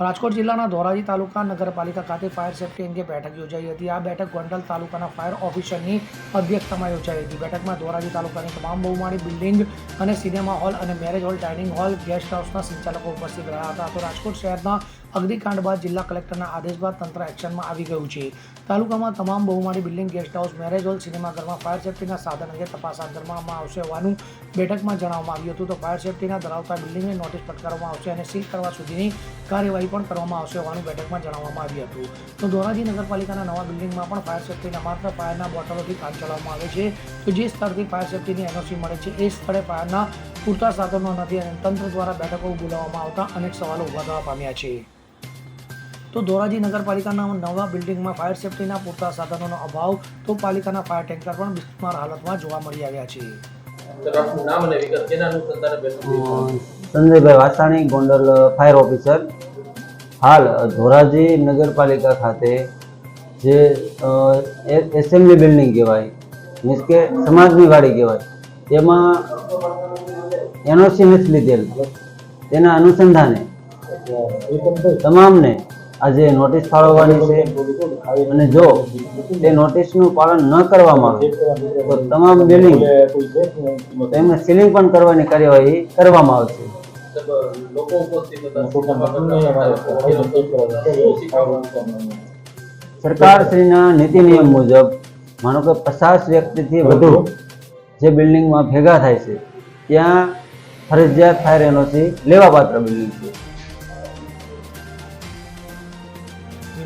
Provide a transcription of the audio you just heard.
રાજકોટ જિલ્લાના ધોરાજી તાલુકા નગરપાલિકા ખાતે ફાયર સેફ્ટી અંગે બેઠક યોજાઈ હતી. આ બેઠક ગોંડલ તાલુકાના ફાયર ઓફિસરની અધ્યક્ષતામાં યોજાઈ હતી. બેઠકમાં ધોરાજી તાલુકાની તમામ બહુમાળી બિલ્ડિંગ અને સિનેમા હોલ અને marriage hall, dining hall, guest હાઉસના સંચાલકો ઉપસ્થિત રહ્યા હતા. તો રાજકોટ શહેરના અગ્નિકાંડ બાદ જિલ્લા કલેક્ટરના આદેશ બાદ તંત્ર એક્શનમાં આવી ગયું છે. તાલુકામાં તમામ બહુમાળી building, guest house, marriage hall સિનેમાઘરમાં fire સેફટીના સાધન અંગે તપાસ હાથ ધરવામાં આવશે હોવાનું બેઠકમાં જણાવવામાં આવ્યું હતું. તો ફાયર સેફટીના ધરાવતા બિલ્ડિંગને નોટિસ ફટકારવામાં આવશે અને સીલ કરવા સુધીની કાર્યવાહી પણ કરવામાં આવશે હોવાનું બેઠકમાં જણાવવામાં આવ્યું હતું. તો ધોરાજી નગરપાલિકાના નવા બિલ્ડિંગમાં પણ ફાયર સેફટીના માત્ર ફાયરના બોટલોથી કામ ચલાવવામાં આવે છે. તો જે સ્થળથી ફાયર સેફટીની એનઓસી મળે છે, એ સ્થળે ફાયરના પૂરતા સાધનો નથી અને તંત્ર દ્વારા બેઠકો બોલાવવામાં આવતા અનેક સવાલો ઊભા થવા પામ્યા છે. તો ધોરાજી નગરપાલિકાના નવા બિલ્ડિંગમાં ફાયર સેફટીના પૂરતા સાધનોનો અભાવ તો પાલિકાના ફાયર ટેન્કર પણ બિસ્માર હાલતમાં જોવા મળી આવ્યા છે? Sanjaybhai Vasani Gondal fire officer. હાલ ધોરાજી નગરપાલિકા ખાતે જે એસેમ્બલી બિલ્ડિંગ કહેવાય મીન્સ કે સમાજની વાડી કહેવાય તેમાં એનઓસી નથી લીધેલ. તેના અનુસંધાને તમામને આજે નોટિસ ફાળવવાની છે, અને જો તે નોટિસનું પાલન ન કરવામાં આવે, તો તમામ બિલ્ડિંગ તેમને સીલિંગ પણ કરવાની કાર્યવાહી કરવામાં આવશે? સરકારશ્રીના નીતિ નિયમ મુજબ, માનો કે પચાસ વ્યક્તિથી વધુ જે બિલ્ડિંગમાં ભેગા થાય છે, ત્યાં ફરજિયાત ફાયર એનઓસી લેવાપાત્ર બિલ્ડિંગ છે